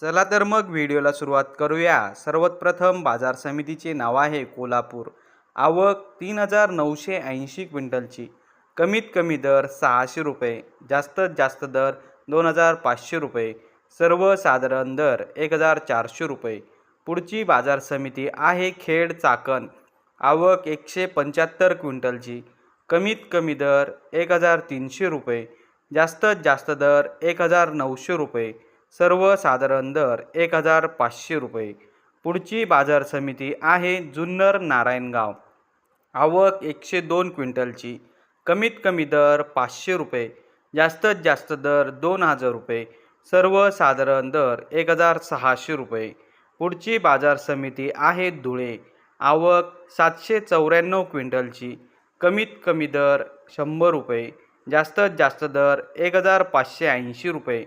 चला तर मग व्हिडिओला सुरुवात करूया. सर्वात प्रथम बाजार समितीचे नाव आहे कोल्हापूर. आवक तीन हजार नऊशे ऐंशी क्विंटलची. कमीत कमी दर सहाशे रुपये. जास्तीत जास्त दर दोन हजार पाचशे रुपये. सर्वसाधारण दर एक हजार चारशे रुपये. पुढची बाजार समिती आहे खेड चाकण. आवक एकशे पंच्याहत्तर क्विंटलची. कमीत कमी दर एक हजार तीनशे रुपये. जास्तीत जास्त दर एक हजार नऊशे रुपये. सर्वसाधारण दर एक हजार पाचशे रुपये. पुढची बाजार समिती आहे जुन्नर नारायणगाव. आवक एकशे दोन क्विंटलची. कमीत कमी दर पाचशे रुपये. जास्तीत जास्त दर दोन हजार रुपये. सर्वसाधारण दर एक हजार सहाशे रुपये. पुढची बाजार समिती आहे धुळे. आवक सातशे चौऱ्याण्णव क्विंटलची. कमीत कमी दर शंभर रुपये. जास्तीत जास्त दर एक हजार पाचशे ऐंशी रुपये.